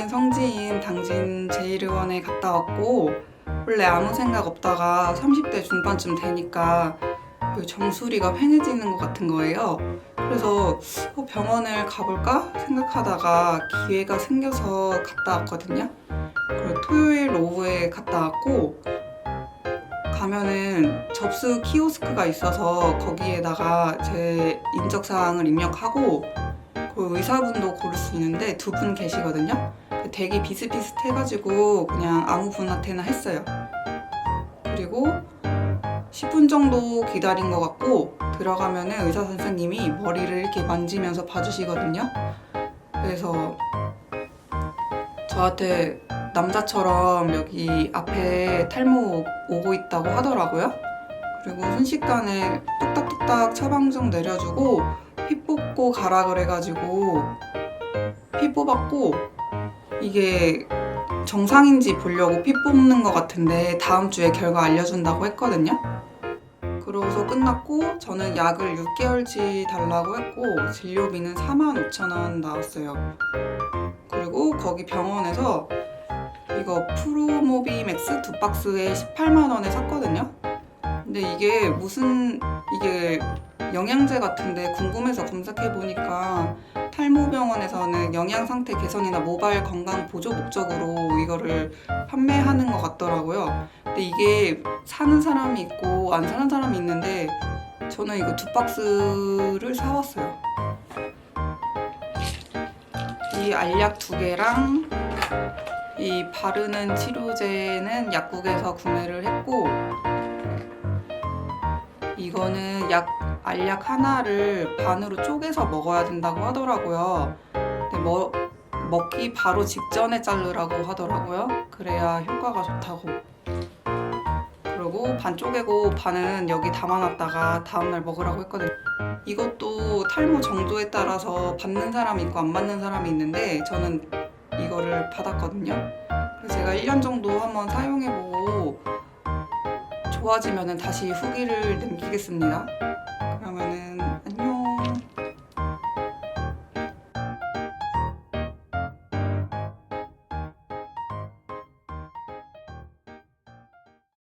탈모인인 성지인 당진 제1의원에 갔다 왔고 원래 아무 생각 없다가 30대 중반쯤 되니까 그 정수리가 휑해지는 것 같은 거예요. 그래서 어, 병원을 가볼까 생각하다가 기회가 생겨서 갔다 왔거든요. 그리고 토요일 오후에 갔다 왔고 가면은 접수 키오스크가 있어서 거기에다가 제 인적 사항을 입력하고 그 의사분도 고를 수 있는데 두 분 계시거든요. 되게 비슷비슷해가지고 그냥 아무 분한테나 했어요. 그리고 10분 정도 기다린 것 같고 들어가면은 의사 선생님이 머리를 이렇게 만지면서 봐주시거든요. 그래서 저한테 남자처럼 여기 앞에 탈모 오고 있다고 하더라고요. 그리고 순식간에 뚝딱뚝딱 처방전 내려주고 피 뽑고 가라 그래가지고 피 뽑았고 이게 정상인지 보려고 피 뽑는 것 같은데 다음 주에 결과 알려준다고 했거든요. 그러고서 끝났고 저는 약을 6개월치 달라고 했고 진료비는 45,000원 나왔어요. 그리고 거기 병원에서 이거 프로모비 맥스 두 박스에 18만 원에 샀거든요. 근데 이게 무슨 이게 영양제 같은데 궁금해서 검색해 보니까 탈모 병원에서는 영양 상태 개선이나 모발 건강 보조 목적으로 이거를 판매하는 것 같더라고요. 근데 이게 사는 사람이 있고 안 사는 사람이 있는데 저는 이거 두 박스를 사왔어요. 이 알약 두 개랑 이 바르는 치료제는 약국에서 구매를 했고 이거는 약 알약 하나를 반으로 쪼개서 먹어야 된다고 하더라고요. 근데 뭐 먹기 바로 직전에 자르라고 하더라고요. 그래야 효과가 좋다고. 그리고 반 쪼개고 반은 여기 담아놨다가 다음날 먹으라고 했거든요. 이것도 탈모 정도에 따라서 받는 사람이 있고 안 받는 사람이 있는데 저는 이거를 받았거든요. 그래서 제가 1년 정도 한번 사용해보고 좋아지면 다시 후기를 남기겠습니다.